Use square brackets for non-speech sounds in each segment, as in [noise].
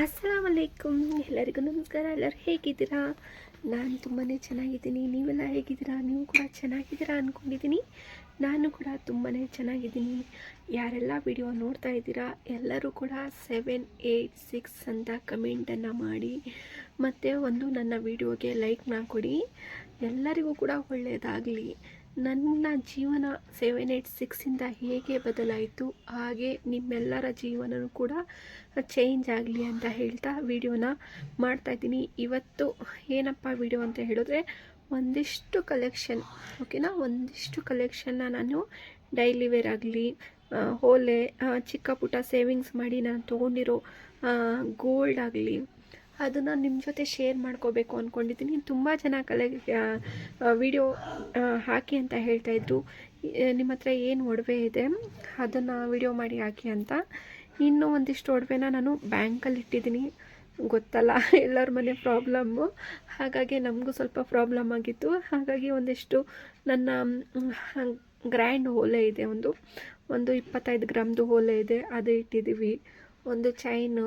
ಅಸ್ಸಲಾಮ್ ಅಲೈಕುಮ್ ಎಲ್ಲರಿಗೂ ನಮಸ್ಕಾರ, ಎಲ್ಲರೂ ಹೇಗಿದ್ದೀರಾ? ನಾನು ತುಂಬಾ ಚೆನ್ನಾಗಿದ್ದೀನಿ. ನೀವೆಲ್ಲ ಹೇಗಿದ್ದೀರಾ? ನೀವು ಕೂಡ ಚೆನ್ನಾಗಿದ್ದೀರಾ ಅಂದ್ಕೊಂಡಿದ್ದೀನಿ ನಾನು ಕೂಡ ತುಂಬಾ ಚೆನ್ನಾಗಿದ್ದೀನಿ. ಯಾರೆಲ್ಲ ವಿಡಿಯೋ ನೋಡ್ತಾ ಇದ್ದೀರಾ, ಎಲ್ಲರೂ ಕೂಡ ಸೆವೆನ್ ಏಯ್ಟ್ ಸಿಕ್ಸ್ ಅಂತ ಕಮೆಂಟನ್ನು ಮಾಡಿ, ಮತ್ತು ಒಂದು ನನ್ನ ವಿಡಿಯೋಗೆ ಲೈಕ್ ಕೊಡಿ ಎಲ್ಲರಿಗೂ ಕೂಡ ಒಳ್ಳೆಯದಾಗಲಿ ನನ್ನ ಜೀವನ ಸೆವೆನ್ ಏಯ್ಟ್ ಸಿಕ್ಸಿಂದ ಹೇಗೆ ಬದಲಾಯಿತು, ಹಾಗೆ ನಿಮ್ಮೆಲ್ಲರ ಜೀವನವೂ ಕೂಡ ಚೇಂಜ್ ಆಗಲಿ ಅಂತ ಹೇಳ್ತಾ ವಿಡಿಯೋನ ಮಾಡ್ತಾಯಿದ್ದೀನಿ ಇವತ್ತು ಏನಪ್ಪ ವಿಡಿಯೋ ಅಂತ ಹೇಳಿದ್ರೆ, ಒಂದಿಷ್ಟು ಕಲೆಕ್ಷನ್ ಓಕೆನಾ ಒಂದಿಷ್ಟು ಕಲೆಕ್ಷನ್ನ ನಾನು ಡೈಲಿ ವೇರ್ ಆಗಲಿ ಓಲೆ ಚಿಕ್ಕ ಪುಟ್ಟ ಸೇವಿಂಗ್ಸ್ ಮಾಡಿ ನಾನು ತೊಗೊಂಡಿರೋ ಗೋಲ್ಡ್ ಆಗಲಿ ಅದನ್ನು ನಿಮ್ಮ ಜೊತೆ ಶೇರ್ ಮಾಡ್ಕೋಬೇಕು ಅಂದ್ಕೊಂಡಿದ್ದೀನಿ ತುಂಬ ಜನ ಕಲೆ ವಿಡಿಯೋ ಹಾಕಿ ಅಂತ ಹೇಳ್ತಾಯಿದ್ರು ನಿಮ್ಮ ಹತ್ರ ಏನು ಒಡವೆ ಇದೆ, ಅದನ್ನು ವಿಡಿಯೋ ಮಾಡಿ ಹಾಕಿ ಅಂತ. ಇನ್ನೂ ಒಂದಿಷ್ಟು ಒಡವೆನ ನಾನು ಬ್ಯಾಂಕಲ್ಲಿ ಇಟ್ಟಿದ್ದೀನಿ ಗೊತ್ತಲ್ಲ, ಎಲ್ಲರ ಮನೆ ಪ್ರಾಬ್ಲಮ್ಮು ಹಾಗಾಗಿ ನಮಗೂ ಸ್ವಲ್ಪ ಪ್ರಾಬ್ಲಮ್ ಆಗಿತ್ತು. ಹಾಗಾಗಿ ಒಂದಿಷ್ಟು ನನ್ನ ಗ್ರ್ಯಾಂಡ್ ಓಲೆ ಇದೆ ಒಂದು. ಒಂದು ಇಪ್ಪತ್ತೈದು ಗ್ರಾಮ್ದು ಓಲೆ ಇದೆ, ಅದು ಇಟ್ಟಿದ್ದೀವಿ ಒಂದು ಚೈನು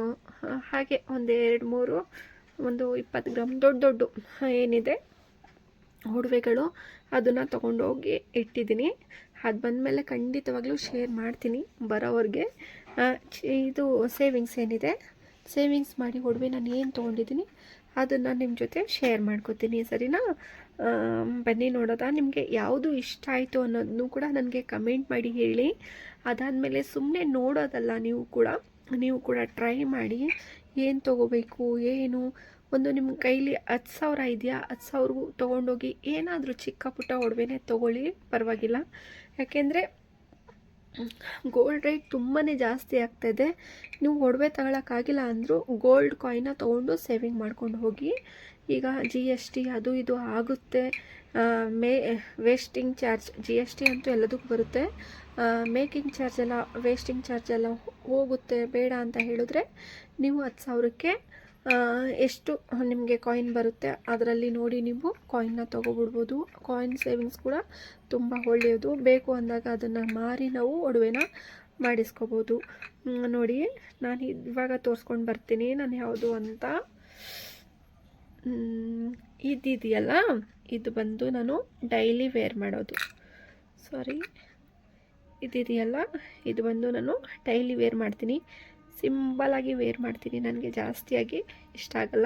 ಹಾಗೆ ಒಂದು ಎರಡು ಮೂರು, ಒಂದು ಇಪ್ಪತ್ತು ಗ್ರಾಮ್, ದೊಡ್ಡ ದೊಡ್ಡ ಏನಿದೆ, ಒಡವೆಗಳು ಅದನ್ನು ತೊಗೊಂಡೋಗಿ ಇಟ್ಟಿದ್ದೀನಿ. ಅದು ಬಂದಮೇಲೆ ಖಂಡಿತವಾಗ್ಲೂ ಶೇರ್ ಮಾಡ್ತೀನಿ ಬರೋವ್ರಿಗೆ. ಇದು ಸೇವಿಂಗ್ಸ್ ಏನಿದೆ ಸೇವಿಂಗ್ಸ್ ಮಾಡಿ ಒಡವೆ ನಾನು ಏನು ತೊಗೊಂಡಿದ್ದೀನಿ, ಅದನ್ನು ನಿಮ್ಮ ಜೊತೆ ಶೇರ್ ಮಾಡ್ಕೋತೀನಿ, ಸರಿನಾ? ಬನ್ನಿ ನೋಡೋದಾ, ನಿಮಗೆ ಯಾವುದು ಇಷ್ಟ ಆಯಿತು ಅನ್ನೋದನ್ನು ಕೂಡ ನನಗೆ ಕಮೆಂಟ್ ಮಾಡಿ ಹೇಳಿ. ಅದಾದಮೇಲೆ ಸುಮ್ಮನೆ ನೋಡೋದಲ್ಲ ನೀವು ಕೂಡ. ನೀವು ಕೂಡ ಟ್ರೈ ಮಾಡಿ ಏನು ತೊಗೋಬೇಕು, ಏನು? ಒಂದು ನಿಮ್ಮ ಕೈಲಿ ಹತ್ತು ಸಾವಿರ ಇದೆಯಾ? ಹತ್ತು ಸಾವಿರಗೂ ತೊಗೊಂಡೋಗಿ ಏನಾದರೂ ಚಿಕ್ಕ ಪುಟ್ಟ ಒಡವೆನೇ ತೊಗೊಳ್ಳಿ, ಪರವಾಗಿಲ್ಲ. ಯಾಕೆಂದರೆ ಗೋಲ್ಡ್ ರೇಟ್ ತುಂಬಾ ಜಾಸ್ತಿ ಆಗ್ತಾಯಿದೆ ನೀವು ಒಡವೆ ತಗೊಳಕ್ಕಾಗಿಲ್ಲ ಅಂದರೂ ಗೋಲ್ಡ್ ಕಾಯಿನ ತೊಗೊಂಡು ಸೇವಿಂಗ್ ಮಾಡ್ಕೊಂಡು ಹೋಗಿ. ಈಗ ಜಿ ಎಸ್ ಟಿ ಅದು ಇದು ಆಗುತ್ತೆ. May wasting charge G S T ಅಂತೂ ಎಲ್ಲದಕ್ಕೂ ಬರುತ್ತೆ. ಮೇಕಿಂಗ್ ಚಾರ್ಜ್ ಎಲ್ಲ ವೇಸ್ಟಿಂಗ್ ಚಾರ್ಜ್ ಎಲ್ಲ ಹೋಗುತ್ತೆ ಬೇಡ ಅಂತ ಹೇಳಿದ್ರೆ ನೀವು ಹತ್ತು ಸಾವಿರಕ್ಕೆ ಎಷ್ಟು ನಿಮಗೆ ಕಾಯಿನ್ ಬರುತ್ತೆ ಅದರಲ್ಲಿ ನೋಡಿ ನೀವು ಕಾಯಿನ್ನ ತೊಗೊಬಿಡ್ಬೋದು. ಕಾಯಿನ್ ಸೇವಿಂಗ್ಸ್ ಕೂಡ ತುಂಬ ಒಳ್ಳೆಯದು. ಬೇಕು ಅಂದಾಗ ಅದನ್ನು ಮಾರಿ ನಾವು ಒಡವೆನ ಮಾಡಿಸ್ಕೋಬೋದು. ನೋಡಿ, ನಾನು ಇವಾಗ ತೋರಿಸ್ಕೊಂಡು ಬರ್ತೀನಿ, ನಾನು ಯಾವುದು ಅಂತ. ಇದಿದೆಯಲ್ಲ? ಇದು ಬಂದು ನಾನು ಡೈಲಿ ವೇರ್ ಮಾಡೋದು. ಸಾರಿ ಇದಿದೆಯಲ್ಲ? ಇದು ಬಂದು ನಾನು ಡೈಲಿ ವೇರ್ ಮಾಡ್ತೀನಿ. ಸಿಂಪಲಾಗಿ ವೇರ್ ಮಾಡ್ತೀನಿ. ನನಗೆ ಜಾಸ್ತಿಯಾಗಿ ಇಷ್ಟ ಆಗಲ್ಲ.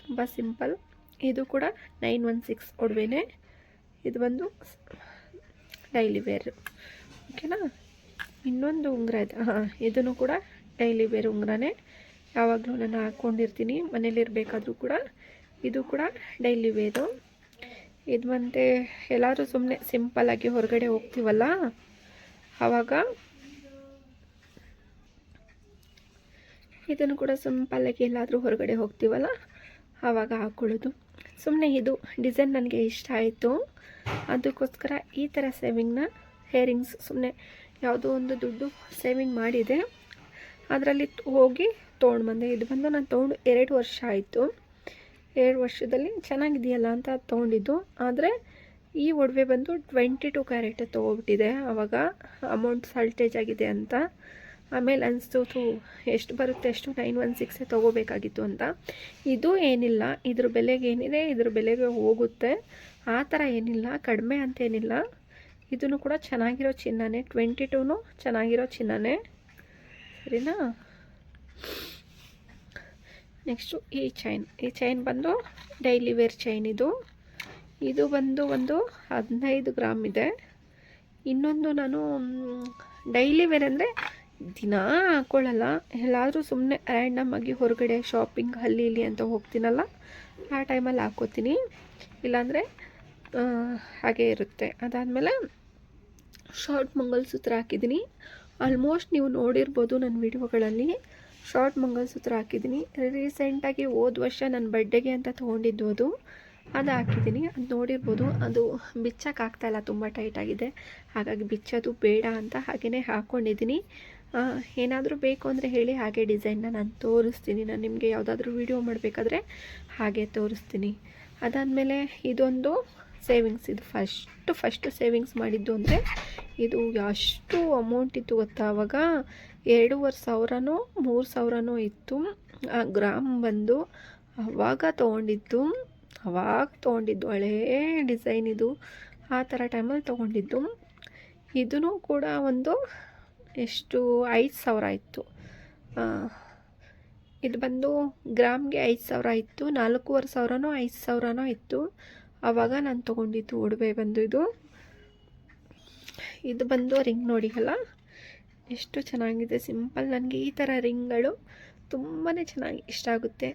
ತುಂಬ ಸಿಂಪಲ್ ಇದು ಕೂಡ ನೈನ್ ಒನ್ ಸಿಕ್ಸ್ ಒಡವೆನೇ. ಇದು ಬಂದು ಡೈಲಿ ವೇರ್ ಓಕೆನಾ ಇನ್ನೊಂದು ಉಂಗುರ ಇದೆ. ಹಾಂ, ಇದನ್ನು ಕೂಡ ಡೈಲಿ ವೇರ್ ಉಂಗುರನೇ. ಯಾವಾಗಲೂ ನಾನು ಹಾಕ್ಕೊಂಡಿರ್ತೀನಿ ಮನೇಲಿರಬೇಕಾದ್ರೂ ಕೂಡ ಇದು ಕೂಡ ಡೈಲಿ ವೇರು ಇದು ಮತ್ತೆ ಎಲ್ಲಾದರೂ ಸುಮ್ಮನೆ ಸಿಂಪಲ್ಲಾಗಿ ಹೊರಗಡೆ ಹೋಗ್ತೀವಲ್ಲ? ಆವಾಗ ಇದನ್ನು ಕೂಡ ಸಿಂಪಲ್ಲಾಗಿ ಎಲ್ಲಾದರೂ ಹೊರಗಡೆ ಹೋಗ್ತೀವಲ್ಲ? ಆವಾಗ ಹಾಕ್ಕೊಳ್ಳೋದು ಸುಮ್ಮನೆ ಇದು ಡಿಸೈನ್ ನನಗೆ ಇಷ್ಟ ಆಯಿತು. ಅದಕ್ಕೋಸ್ಕರ ಈ ಥರ ಸೇವಿಂಗ್ನ ಹೇರಿಂಗ್ಸ್ ಸುಮ್ಮನೆ ಯಾವುದೋ ಒಂದು ದುಡ್ಡು ಸೇವಿಂಗ್ ಮಾಡಿದೆ. ಅದರಲ್ಲಿ ಹೋಗಿ ತೊಗೊಂಡು ಬಂದೆ ಇದು ಬಂದು ನಾನು ತೊಗೊಂಡು ಎರಡು ವರ್ಷ ಆಯಿತು. ಎರಡು ವರ್ಷದಲ್ಲಿ ಚೆನ್ನಾಗಿದೆಯಲ್ಲ ಅಂತ ತೊಗೊಂಡಿದ್ದು. ಆದರೆ ಈ ಒಡವೆ ಬಂದು ಟ್ವೆಂಟಿ ಟು ಕ್ಯಾರೆಟ್ ತೊಗೊಬಿಟ್ಟಿದೆ. ಆವಾಗ ಅಮೌಂಟ್ ಸಾಲ್ಟೇಜ್ ಆಗಿದೆ ಅಂತ. ಆಮೇಲೆ ಅನಿಸ್ತು ಎಷ್ಟು ಬರುತ್ತೆ ಎಷ್ಟು ನೈನ್ ಒನ್ ಸಿಕ್ಸೇ ತೊಗೋಬೇಕಾಗಿತ್ತು ಅಂತ. ಇದು ಏನಿಲ್ಲ. ಇದ್ರ ಬೆಲೆಗೆ ಏನಿದೆ, ಇದ್ರ ಬೆಲೆಗೆ ಹೋಗುತ್ತೆ. ಆ ಥರ ಏನಿಲ್ಲ. ಕಡಿಮೆ ಅಂತೇನಿಲ್ಲ ಇದನ್ನು ಕೂಡ ಚೆನ್ನಾಗಿರೋ ಚಿನ್ನನೇ. ಟ್ವೆಂಟಿ ಟೂನು ಚೆನ್ನಾಗಿರೋ ಚಿನ್ನನೇ. ಸರಿನಾ? ನೆಕ್ಸ್ಟು ಈ ಚೈನ್ ಈ ಚೈನ್ ಬಂದು ಡೈಲಿ ವೇರ್ ಚೈನ್ ಇದು. ಇದು ಬಂದು ಒಂದು ಹದಿನೈದು ಗ್ರಾಮ್ ಇದೆ. ಇನ್ನೊಂದು ನಾನು ಡೈಲಿ ವೇರ್ ಅಂದರೆ ದಿನಾ ಹಾಕ್ಕೊಳ್ಳಲ್ಲ ಎಲ್ಲಾದರೂ ಸುಮ್ಮನೆ ರ್ಯಾಂಡಮ್ ಆಗಿ ಹೊರಗಡೆ ಶಾಪಿಂಗ್ ಅಲ್ಲಿ ಇಲ್ಲಿ ಅಂತ ಹೋಗ್ತೀನಲ್ಲ, ಆ ಟೈಮಲ್ಲಿ ಹಾಕ್ಕೋತೀನಿ ಇಲ್ಲಾಂದರೆ ಹಾಗೆ ಇರುತ್ತೆ. ಅದಾದಮೇಲೆ ಶಾರ್ಟ್ ಮಂಗಲ್ಸೂತ್ರ ಹಾಕಿದ್ದೀನಿ. ಆಲ್ಮೋಸ್ಟ್ ನೀವು ನೋಡಿರ್ಬೋದು ನನ್ನ ವಿಡಿಯೋಗಳಲ್ಲಿ ಶಾರ್ಟ್ ಮಂಗಲಸೂತ್ರ ಹಾಕಿದ್ದೀನಿ. ರೀಸೆಂಟಾಗಿ ಹೋದ ವರ್ಷ ನನ್ನ ಬರ್ಡೇಗೆ ಅಂತ ತೊಗೊಂಡಿದ್ದು ಅದು. ಅದು ಹಾಕಿದ್ದೀನಿ. ಅದು ನೋಡಿರ್ಬೋದು. ಅದು ಬಿಚ್ಚೋಕ್ಕಾಗ್ತಾಯಿಲ್ಲ ತುಂಬ ಟೈಟಾಗಿದೆ ಹಾಗಾಗಿ ಬಿಚ್ಚೋದು ಬೇಡ ಅಂತ ಹಾಗೆಯೇ ಹಾಕ್ಕೊಂಡಿದ್ದೀನಿ ಏನಾದರೂ ಬೇಕು ಅಂದರೆ ಹೇಳಿ ಹಾಗೆ ಡಿಸೈನ್ನ ನಾನು ತೋರಿಸ್ತೀನಿ. ನಾನು ನಿಮಗೆ ಯಾವುದಾದ್ರೂ ವಿಡಿಯೋ ಮಾಡಬೇಕಾದ್ರೆ ಹಾಗೆ ತೋರಿಸ್ತೀನಿ. ಅದಾದಮೇಲೆ ಇದೊಂದು ಸೇವಿಂಗ್ಸ್ ಇದು ಫಸ್ಟು ಫಸ್ಟು ಸೇವಿಂಗ್ಸ್ ಮಾಡಿದ್ದು ಅಂದರೆ ಇದು ಎಷ್ಟು ಅಮೌಂಟ್ ಇತ್ತು ಗೊತ್ತಾ ಆವಾಗ ಎರಡೂವರೆ ಸಾವಿರನೋ, ಮೂರು ಸಾವಿರನೋ ಇತ್ತು. ಆ ಗ್ರಾಮ್ ಬಂದು ಅವಾಗ ತೊಗೊಂಡಿದ್ದು ಅವಾಗ ತೊಗೊಂಡಿದ್ದು, ಹಳೇ ಡಿಸೈನ್ ಇದು. ಆ ಥರ ಟೈಮಲ್ಲಿ ತೊಗೊಂಡಿದ್ದು. ಇದೂ ಕೂಡ ಒಂದು ಎಷ್ಟು, ಐದು ಸಾವಿರ ಇತ್ತು. ಇದು ಬಂದು ಗ್ರಾಮ್ಗೆ ಐದು ಸಾವಿರ ಇತ್ತು. ನಾಲ್ಕೂವರೆ ಸಾವಿರನೋ, ಐದು ಸಾವಿರನೋ ಇತ್ತು. ಆವಾಗ ನಾನು ತೊಗೊಂಡಿದ್ದು ಒಡವೆ ಬಂದು ಇದು. ಇದು ಬಂದು ರಿಂಗ್ ನೋಡಿ ಅಲ್ಲ ಎಷ್ಟು ಚೆನ್ನಾಗಿದೆ ಸಿಂಪಲ್ ನನಗೆ ಈ ಥರ ರಿಂಗ್ಗಳು ತುಂಬಾ ಚೆನ್ನಾಗಿ ಇಷ್ಟ ಆಗುತ್ತೆ.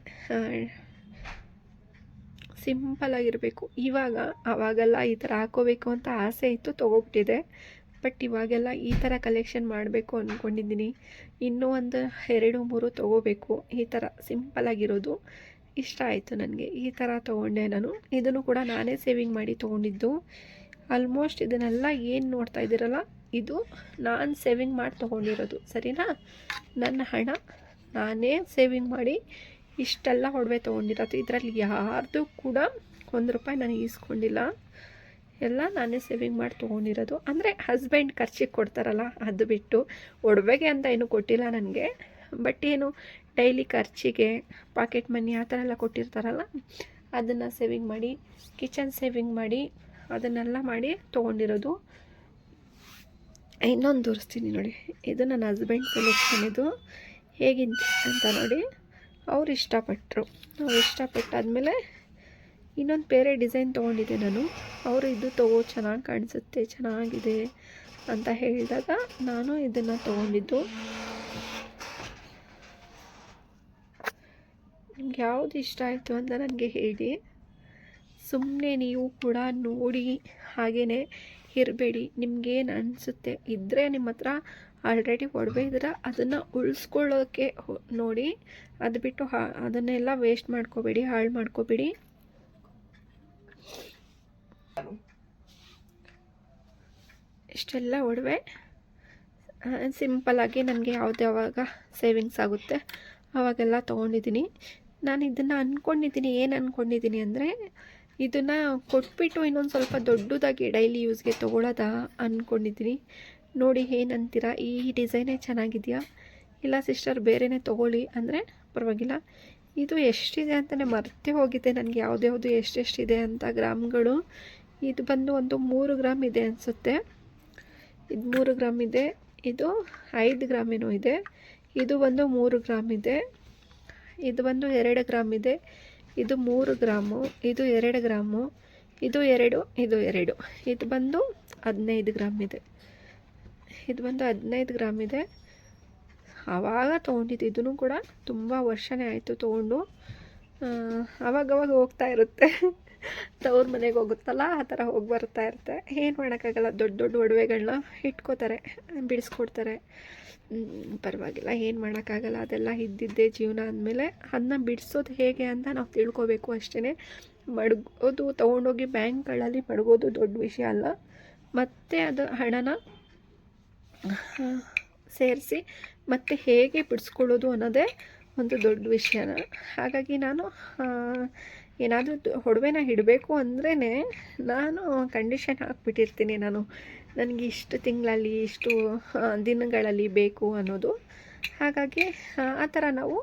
ಸಿಂಪಲ್ ಆಗಿರಬೇಕು. ಇವಾಗ, ಆವಾಗೆಲ್ಲ ಈ ಥರ ಹಾಕೋಬೇಕು ಅಂತ ಆಸೆ ಇತ್ತು ತೊಗೊಬಿಟ್ಟಿದೆ ಬಟ್ ಇವಾಗೆಲ್ಲ ಈ ಥರ ಕಲೆಕ್ಷನ್ ಮಾಡಬೇಕು ಅಂದ್ಕೊಂಡಿದ್ದೀನಿ ಇನ್ನೂ ಒಂದು ಎರಡು, ಮೂರು ತೊಗೋಬೇಕು. ಈ ಥರ ಸಿಂಪಲಾಗಿರೋದು ಇಷ್ಟ ಆಯಿತು ನನಗೆ. ಈ ಥರ ತೊಗೊಂಡೆ ನಾನು. ಇದನ್ನು ಕೂಡ ನಾನೇ ಸೇವಿಂಗ್ ಮಾಡಿ ತೊಗೊಂಡಿದ್ದು. ಆಲ್ಮೋಸ್ಟ್ ಇದನ್ನೆಲ್ಲ ಏನು ನೋಡ್ತಾ ಇದ್ದೀರಲ್ಲ ಇದು ನಾನು ಸೇವಿಂಗ್ ಮಾಡಿ ತೊಗೊಂಡಿರೋದು, ಸರಿನಾ? ನನ್ನ ಹಣ ನಾನೇ ಸೇವಿಂಗ್ ಮಾಡಿ ಇಷ್ಟೆಲ್ಲ ಒಡವೆ ತೊಗೊಂಡಿರೋದು. ಇದರಲ್ಲಿ ಯಾರ್ದು ಕೂಡ ಒಂದು ರೂಪಾಯಿ ನಾನು ಈಸ್ಕೊಂಡಿಲ್ಲ. ಎಲ್ಲ ನಾನೇ ಸೇವಿಂಗ್ ಮಾಡಿ ತೊಗೊಂಡಿರೋದು. ಅಂದರೆ ಹಸ್ಬೆಂಡ್ ಖರ್ಚಿಗೆ ಕೊಡ್ತಾರಲ್ಲ, ಅದು ಬಿಟ್ಟು ಒಡವೆಗೆ ಅಂತ ಏನು ಕೊಟ್ಟಿಲ್ಲ ನನಗೆ. ಬಟ್ ಏನು ಡೈಲಿ ಖರ್ಚಿಗೆ ಪಾಕೆಟ್ ಮನಿ ಆ ಥರ ಎಲ್ಲ ಕೊಟ್ಟಿರ್ತಾರಲ್ಲ, ಅದನ್ನು ಸೇವಿಂಗ್ ಮಾಡಿ ಕಿಚನ್ ಸೇವಿಂಗ್ ಮಾಡಿ, ಅದನ್ನೆಲ್ಲ ಮಾಡಿ ತೊಗೊಂಡಿರೋದು. ಇನ್ನೊಂದು ತೋರಿಸ್ತೀನಿ ನೋಡಿ. ಇದು ನನ್ನ ಹಸ್ಬೆಂಡ್ ಸೆಲೆಕ್ಷನ್ ಇದು. ಹೇಗಿಂತ ಅಂತ ನೋಡಿ. ಅವ್ರು ಇಷ್ಟಪಟ್ಟರು ಅವ್ರು ಇಷ್ಟಪಟ್ಟಾದಮೇಲೆ ಇನ್ನೊಂದು ಬೇರೆ ಡಿಸೈನ್ ತೊಗೊಂಡಿದ್ದೆ ನಾನು. ಅವರು ಇದು ತಗೋ, ಚೆನ್ನಾಗಿ ಕಾಣಿಸುತ್ತೆ, ಚೆನ್ನಾಗಿದೆ ಅಂತ ಹೇಳಿದಾಗ ನಾನು ಇದನ್ನು ತೊಗೊಂಡಿದ್ದು. ನಿಮ್ಗೆ ಯಾವುದು ಇಷ್ಟ ಆಯಿತು ಅಂತ ನನಗೆ ಹೇಳಿ. ಸುಮ್ಮನೆ ನೀವು ಕೂಡ ನೋಡಿ ಹಾಗೇ ಇರಬೇಡಿ. ನಿಮ್ಗೇನು ಅನಿಸುತ್ತೆ? ಇದ್ದರೆ ನಿಮ್ಮ ಹತ್ರ ಆಲ್ರೆಡಿ ಒಡವೆ ಇದ್ರೆ ಅದನ್ನು ಉಳಿಸ್ಕೊಳ್ಳೋಕ್ಕೆ ನೋಡಿ. ಅದು ಬಿಟ್ಟು ಹಾ, ಅದನ್ನೆಲ್ಲ ವೇಸ್ಟ್ ಮಾಡ್ಕೋಬೇಡಿ, ಹಾಳು ಮಾಡ್ಕೋಬೇಡಿ. ಇಷ್ಟೆಲ್ಲ ಒಡವೆ. ಸಿಂಪಲ್ಲಾಗಿ ನನಗೆ ಯಾವ್ದು ಯಾವಾಗ ಸೇವಿಂಗ್ಸ್ ಆಗುತ್ತೆ, ಅವಾಗೆಲ್ಲ ತೊಗೊಂಡಿದ್ದೀನಿ ನಾನು ಇದನ್ನು ಅಂದ್ಕೊಂಡಿದ್ದೀನಿ ಏನು ಅಂದ್ಕೊಂಡಿದ್ದೀನಿ ಅಂದರೆ ಇದನ್ನು ಕೊಟ್ಬಿಟ್ಟು ಇನ್ನೊಂದು ಸ್ವಲ್ಪ ದೊಡ್ಡದಾಗಿ ಡೈಲಿ ಯೂಸ್ಗೆ ತೊಗೊಳೋದ ಅಂದ್ಕೊಂಡಿದ್ದೀನಿ ನೋಡಿ ಏನಂತೀರ? ಈ ಡಿಸೈನೇ ಚೆನ್ನಾಗಿದೆಯಾ? ಇಲ್ಲ ಸಿಸ್ಟರ್ ಬೇರೆನೇ ತೊಗೊಳ್ಳಿ ಅಂದರೆ ಪರವಾಗಿಲ್ಲ. ಇದು ಎಷ್ಟಿದೆ ಅಂತಲೇ ಮರ್ತೇ ಹೋಗಿದೆ ನನಗೆ. ಯಾವುದ್ಯಾವುದು ಎಷ್ಟೆಷ್ಟಿದೆ ಅಂತ ಗ್ರಾಮ್ಗಳು. ಇದು ಬಂದು ಒಂದು ಮೂರು ಗ್ರಾಮ್ ಇದೆ ಅನಿಸುತ್ತೆ. ಇದು ಮೂರು ಗ್ರಾಮ್ ಇದೆ. ಇದು ಐದು ಗ್ರಾಮ್ ಏನೋ ಇದೆ. ಇದು ಬಂದು ಮೂರು ಗ್ರಾಮ್ ಇದೆ. ಇದು ಬಂದು ಎರಡು ಗ್ರಾಮ್ ಇದೆ. ಇದು ಮೂರು ಗ್ರಾಮು, ಇದು ಎರಡು ಗ್ರಾಮು, ಇದು ಎರಡು ಇದು ಎರಡು. ಇದು ಬಂದು ಹದಿನೈದು ಗ್ರಾಮ್ ಇದೆ. ಇದು ಬಂದು ಹದಿನೈದು ಗ್ರಾಮ್ ಇದೆ. ಆವಾಗ ತೊಗೊಂಡಿದ್ದು ಇದೂ ಕೂಡ ತುಂಬ ವರ್ಷನೇ ಆಯಿತು ತೊಗೊಂಡು. ಆವಾಗವಾಗ ಹೋಗ್ತಾ ಇರುತ್ತೆ. [laughs] ತವ್ರ ಮನೆಗೆ ಹೋಗುತ್ತಲ್ಲ, ಆ ಥರ ಹೋಗಿ ಬರ್ತಾ ಇರುತ್ತೆ. ಏನು ಮಾಡೋಕ್ಕಾಗಲ್ಲ, ದೊಡ್ಡ ದೊಡ್ಡ ಒಡವೆಗಳನ್ನ ಇಟ್ಕೋತಾರೆ, ಬಿಡಿಸ್ಕೊಡ್ತಾರೆ. ಪರವಾಗಿಲ್ಲ, ಏನು ಮಾಡೋಕ್ಕಾಗಲ್ಲ. ಅದೆಲ್ಲ ಇದ್ದಿದ್ದೇ ಜೀವನ ಅಂದಮೇಲೆ ಅದನ್ನ ಬಿಡಿಸೋದು ಹೇಗೆ ಅಂತ ನಾವು ತಿಳ್ಕೊಬೇಕು ಅಷ್ಟೇ ಮಡಗೋದು, ತೊಗೊಂಡೋಗಿ ಬ್ಯಾಂಕ್ಗಳಲ್ಲಿ ಮಡಗೋದು ದೊಡ್ಡ ವಿಷಯ ಅಲ್ಲ. ಮತ್ತು ಅದು ಹಣನ ಸೇರಿಸಿ ಮತ್ತೆ ಹೇಗೆ ಬಿಡಿಸ್ಕೊಳ್ಳೋದು ಅನ್ನೋದೇ ಒಂದು ದೊಡ್ಡ ವಿಷಯನ. ಹಾಗಾಗಿ ನಾನು ಏನಾದರೂ ಒಡವೆನ ಇಡಬೇಕು ಅಂದ್ರೇ ನಾನು ಕಂಡೀಷನ್ ಹಾಕ್ಬಿಟ್ಟಿರ್ತೀನಿ ನಾನು. ನನಗೆ ಇಷ್ಟು ತಿಂಗಳಲ್ಲಿ ಇಷ್ಟು ದಿನಗಳಲ್ಲಿ ಬೇಕು ಅನ್ನೋದು. ಹಾಗಾಗಿ ಆ, ಥರ ನಾವು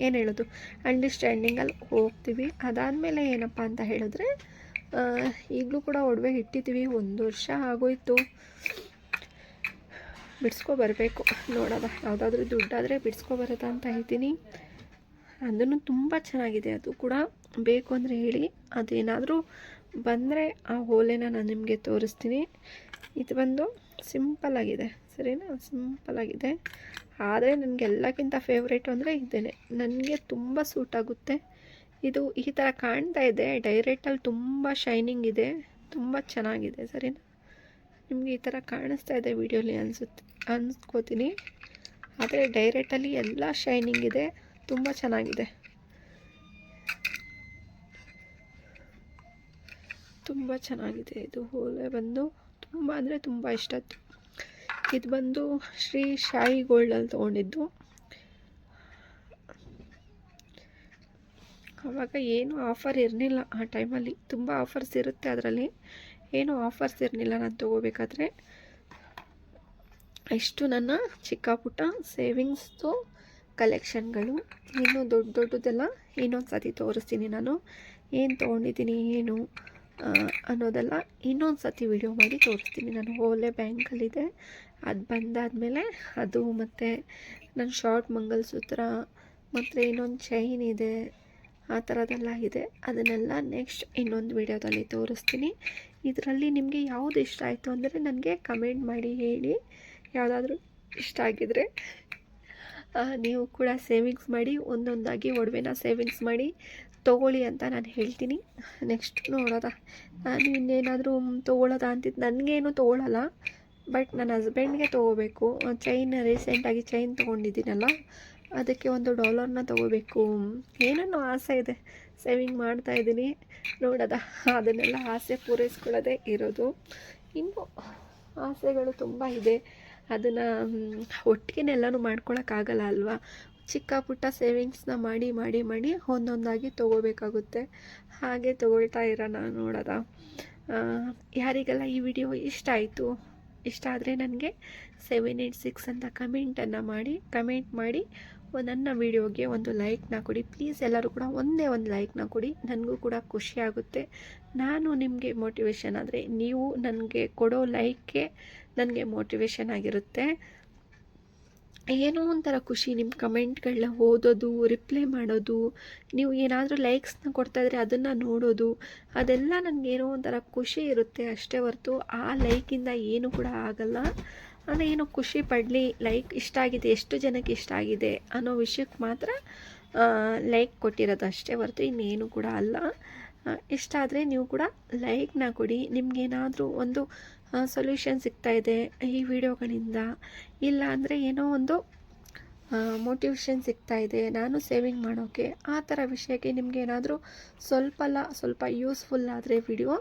ಏನು ಹೇಳೋದು ಅಂಡರ್ಸ್ಟ್ಯಾಂಡಿಂಗಲ್ಲಿ ಹೋಗ್ತೀವಿ. ಅದಾದಮೇಲೆ ಏನಪ್ಪ ಅಂತ ಹೇಳಿದ್ರೆ ಈಗಲೂ ಕೂಡ ಒಡವೆ ಇಟ್ಟಿದ್ದೀವಿ ಒಂದು ವರ್ಷ ಆಗೋಯ್ತು. ಬಿಡಿಸ್ಕೊ ಬರಬೇಕು. ನೋಡೋದ ಯಾವುದಾದ್ರೂ ದುಡ್ಡಾದರೆ ಬಿಡಿಸ್ಕೊ ಬರೋದ ಅಂತ ಹೇಳ್ತೀನಿ. ಅದನ್ನು ತುಂಬ ಚೆನ್ನಾಗಿದೆ ಅದು ಕೂಡ. ಬೇಕು ಅಂದರೆ ಹೇಳಿ, ಅದೇನಾದರೂ ಬಂದರೆ ಆ ಓಲೆನ ನಾನು ನಿಮಗೆ ತೋರಿಸ್ತೀನಿ. ಇದು ಬಂದು ಸಿಂಪಲ್ಲಾಗಿದೆ ಸರಿನಾ? ಸಿಂಪಲ್ಲಾಗಿದೆ ಆದರೆ ನನಗೆ ಎಲ್ಲಕ್ಕಿಂತ ಫೇವ್ರೇಟು ಅಂದರೆ ಇದೇನೆ. ನನಗೆ ತುಂಬ ಸೂಟ್ ಆಗುತ್ತೆ. ಇದು ಈ ಥರ ಕಾಣ್ತಾ ಇದೆ ಡೈರೆಕ್ಟಲ್ಲಿ ತುಂಬ ಶೈನಿಂಗ್ ಇದೆ, ತುಂಬ ಚೆನ್ನಾಗಿದೆ, ಸರಿನಾ? ನಿಮಗೆ ಈ ಥರ ಕಾಣಿಸ್ತಾ ಇದೆ ವಿಡಿಯೋಲಿ ಅನಿಸುತ್ತೆ, ಅನ್ಸ್ಕೋತೀನಿ. ಆದರೆ ಡೈರೆಕ್ಟಲ್ಲಿ ಎಲ್ಲ ಶೈನಿಂಗ್ ಇದೆ, ತುಂಬ ಚೆನ್ನಾಗಿದೆ. ತುಂಬ ಚೆನ್ನಾಗಿದೆ ಇದು ಓಲೆ ಬಂದು. ತುಂಬ ಅಂದರೆ ತುಂಬ ಇಷ್ಟ. ಇದು ಬಂದು ಶ್ರೀ ಶಾಯಿ ಗೋಲ್ಡಲ್ಲಿ ತೊಗೊಂಡಿದ್ದು. ಆವಾಗ ಏನು ಆಫರ್ ಇರಲಿಲ್ಲ ಆ ಟೈಮಲ್ಲಿ ತುಂಬ ಆಫರ್ಸ್ ಇರುತ್ತೆ ಅದರಲ್ಲಿ. ಏನು ಆಫರ್ಸ್ ಇರಲಿಲ್ಲ ನಾನು ತೊಗೋಬೇಕಾದ್ರೆ. ಇಷ್ಟು ನನ್ನ ಚಿಕ್ಕ ಪುಟ್ಟ ಸೇವಿಂಗ್ಸ್ದು ಕಲೆಕ್ಷನ್ಗಳು ಇನ್ನೂ ದೊಡ್ಡ ದೊಡ್ಡದೆಲ್ಲ ಇನ್ನೊಂದು ಸತಿ ತೋರಿಸ್ತೀನಿ ನಾನು. ಏನು ತೊಗೊಂಡಿದ್ದೀನಿ ಏನು? ಅನ್ನೋದೆಲ್ಲ ಇನ್ನೊಂದು ಸತಿ ವಿಡಿಯೋ ಮಾಡಿ ತೋರಿಸ್ತೀನಿ. ನಾನು ಓಲೆ ಬ್ಯಾಂಕಲ್ಲಿದೆ. ಅದು ಬಂದಾದಮೇಲೆ ಅದು ಮತ್ತು ನನ್ನ ಶಾರ್ಟ್ ಮಂಗಲಸೂತ್ರ, ಮತ್ತು ಇನ್ನೊಂದು ಚೈನ್ ಇದೆ, ಆ ಥರದ್ದೆಲ್ಲ ಇದೆ. ಅದನ್ನೆಲ್ಲ ನೆಕ್ಸ್ಟ್ ಇನ್ನೊಂದು ವಿಡಿಯೋದಲ್ಲಿ ತೋರಿಸ್ತೀನಿ. ಇದರಲ್ಲಿ ನಿಮಗೆ ಯಾವುದು ಇಷ್ಟ ಆಯಿತು ಅಂದರೆ ನನಗೆ ಕಮೆಂಟ್ ಮಾಡಿ ಹೇಳಿ. ಯಾವುದಾದ್ರೂ ಇಷ್ಟ ಆಗಿದರೆ ನೀವು ಕೂಡ ಸೇವಿಂಗ್ಸ್ ಮಾಡಿ, ಒಂದೊಂದಾಗಿ ಒಡವೆನ ಸೇವಿಂಗ್ಸ್ ಮಾಡಿ ತೊಗೊಳ್ಳಿ ಅಂತ ನಾನು ಹೇಳ್ತೀನಿ. ನೆಕ್ಸ್ಟ್ ನೋಡೋದ? ನಾನು ಇನ್ನೇನಾದರೂ ತೊಗೊಳ್ಳೋದ ಅಂತಿದ್ದು ನನಗೇನು ತೊಗೊಳಲ್ಲ. ಬಟ್ ನನ್ನ ಹಸ್ಬೆಂಡ್ಗೆ ತೊಗೋಬೇಕು. ಚೈನ್ ರೀಸೆಂಟಾಗಿ ಚೈನ್ ತೊಗೊಂಡಿದ್ದೀನಲ್ಲ, ಅದಕ್ಕೆ ಒಂದು ಡಾಲರ್ನ ತೊಗೋಬೇಕು. ಏನನ್ನೋ ಆಸೆ ಇದೆ. ಸೇವಿಂಗ್ ಮಾಡ್ತಾ ಇದ್ದೀನಿ. ನೋಡೋದ? ಅದನ್ನೆಲ್ಲ ಆಸೆ ಪೂರೈಸ್ಕೊಳ್ಳೋದೇ ಇರೋದು. ಇನ್ನು ಆಸೆಗಳು ತುಂಬ ಇದೆ. ಅದನ್ನು ಒಟ್ಟಿಗೆನೆಲ್ಲನೂ ಮಾಡ್ಕೊಳಕ್ಕಾಗಲ್ಲ ಅಲ್ವಾ? ಚಿಕ್ಕ ಪುಟ್ಟ ಸೇವಿಂಗ್ಸ್ನ ಮಾಡಿ ಮಾಡಿ ಮಾಡಿ ಒಂದೊಂದಾಗಿ ತೊಗೋಬೇಕಾಗುತ್ತೆ. ಹಾಗೆ ತೊಗೊಳ್ತಾ ಇರೋಣ ನೋಡೋದ ಯಾರಿಗೆಲ್ಲ ಈ ವಿಡಿಯೋ ಇಷ್ಟ ಆಯಿತು, ಇಷ್ಟ ಆದರೆ ನನಗೆ ಸೆವೆನ್ ಏಯ್ಟ್ ಸಿಕ್ಸ್ ಅಂತ ಕಮೆಂಟನ್ನು ಮಾಡಿ ಕಮೆಂಟ್ ಮಾಡಿ ನನ್ನ ವಿಡಿಯೋಗೆ ಒಂದು ಲೈಕ್ನ ಕೊಡಿ. ಪ್ಲೀಸ್ ಎಲ್ಲರೂ ಕೂಡ ಒಂದೇ ಒಂದು ಲೈಕ್ನ ಕೊಡಿ. ನನಗೂ ಕೂಡ ಖುಷಿಯಾಗುತ್ತೆ ನಾನು ನಿಮಗೆ ಮೋಟಿವೇಶನ್ ಆದರೆ ನೀವು ನನಗೆ ಕೊಡೋ ಲೈಕ್ಗೆ ನನಗೆ ಮೋಟಿವೇಶನ್ ಆಗಿರುತ್ತೆ. ಏನೋ ಒಂಥರ ಖುಷಿ ನಿಮ್ಮ ಕಮೆಂಟ್ಗಳನ್ನ ಓದೋದು ರಿಪ್ಲೈ ಮಾಡೋದು, ನೀವು ಏನಾದರೂ ಲೈಕ್ಸ್ನ ಕೊಡ್ತಾಯಿದ್ರೆ ಅದನ್ನು ನೋಡೋದು, ಅದೆಲ್ಲ ನನಗೇನೋ ಒಂಥರ ಖುಷಿ ಇರುತ್ತೆ ಅಷ್ಟೇ ಹೊರತು ಆ ಲೈಕಿಂದ ಏನು ಕೂಡ ಆಗಲ್ಲ. ಅಂದರೆ ಏನೋ ಖುಷಿ ಪಡಲಿ ಲೈಕ್ ಇಷ್ಟ ಆಗಿದೆ, ಎಷ್ಟು ಜನಕ್ಕೆ ಇಷ್ಟ ಆಗಿದೆ ಅನ್ನೋ ವಿಷಯಕ್ಕೆ ಮಾತ್ರ ಲೈಕ್ ಕೊಟ್ಟಿರೋದು ಅಷ್ಟೇ ಹೊರತು ಇನ್ನೇನು ಕೂಡ ಅಲ್ಲ. ಇಷ್ಟ ಆದರೆ ನೀವು ಕೂಡ ಲೈಕ್ನ ಕೊಡಿ. ನಿಮಗೇನಾದರೂ ಒಂದು ಸೊಲ್ಯೂಷನ್ ಸಿಗ್ತಾ ಇದೆ ಈ ವಿಡಿಯೋಗಳಿಂದ. ಇಲ್ಲ ಅಂದರೆ ಏನೋ ಒಂದು ಮೋಟಿವೇಶನ್ ಇದೆ. ನಾನು ಸೇವಿಂಗ್ ಮಾಡೋಕ್ಕೆ ಆ ಥರ ವಿಷಯಕ್ಕೆ ನಿಮಗೆ ಏನಾದರೂ ಸ್ವಲ್ಪ ಅಲ್ಲ, ಸ್ವಲ್ಪ ಯೂಸ್ಫುಲ್ ಆದರೆ ವಿಡಿಯೋ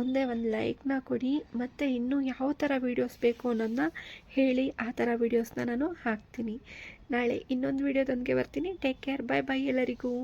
ಒಂದೇ ಒಂದು ಲೈಕ್ನ ಕೊಡಿ. ಮತ್ತು ಇನ್ನೂ ಯಾವ ಥರ ವೀಡಿಯೋಸ್ ಬೇಕು ಅನ್ನೋದನ್ನ ಹೇಳಿ, ಆ ಥರ ವೀಡಿಯೋಸ್ನ ನಾನು ಹಾಕ್ತೀನಿ. ನಾಳೆ ಇನ್ನೊಂದು ವೀಡಿಯೋದೊಂದಿಗೆ ಬರ್ತೀನಿ. ಟೇಕ್ ಕೇರ್ ಬಾಯ್ ಬಾಯ್ ಎಲ್ಲರಿಗೂ.